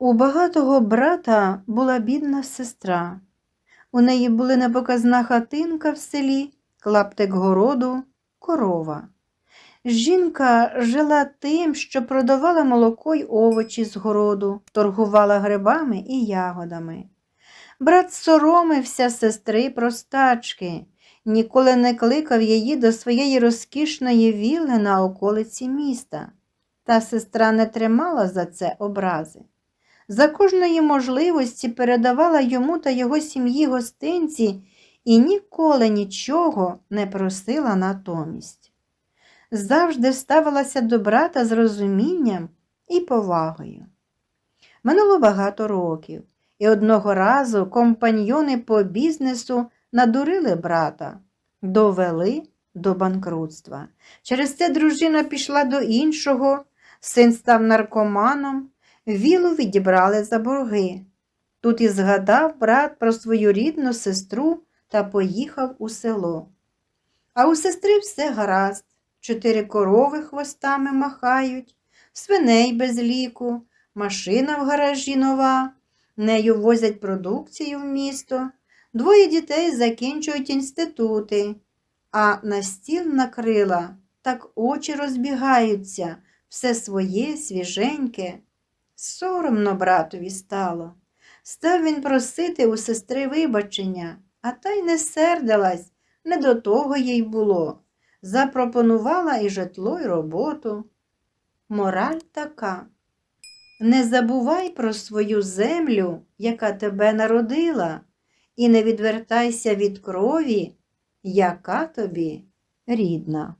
У багатого брата була бідна сестра. У неї були непоказна хатинка в селі, клаптик городу, корова. Жінка жила тим, що продавала молоко й овочі з городу, торгувала грибами і ягодами. Брат соромився сестри простачки, ніколи не кликав її до своєї розкішної вілли на околиці міста. Та сестра не тримала за це образи. За кожної можливості передавала йому та його сім'ї гостинці і ніколи нічого не просила натомість. Завжди ставилася до брата з розумінням і повагою. Минуло багато років, і одного разу компаньйони по бізнесу надурили брата, довели до банкрутства. Через це дружина пішла до іншого, син став наркоманом, вілу відібрали за борги. Тут і згадав брат про свою рідну сестру та поїхав у село. А у сестри все гаразд. Чотири корови хвостами махають, свиней без ліку, машина в гаражі нова, нею возять продукцію в місто, двоє дітей закінчують інститути, а на стіл накрила, так очі розбігаються, все своє свіженьке. Соромно братові стало. Став він просити у сестри вибачення, а та й не сердилась, не до того їй було. Запропонувала і житло, і роботу. Мораль така. Не забувай про свою землю, яка тебе народила, і не відвертайся від крові, яка тобі рідна.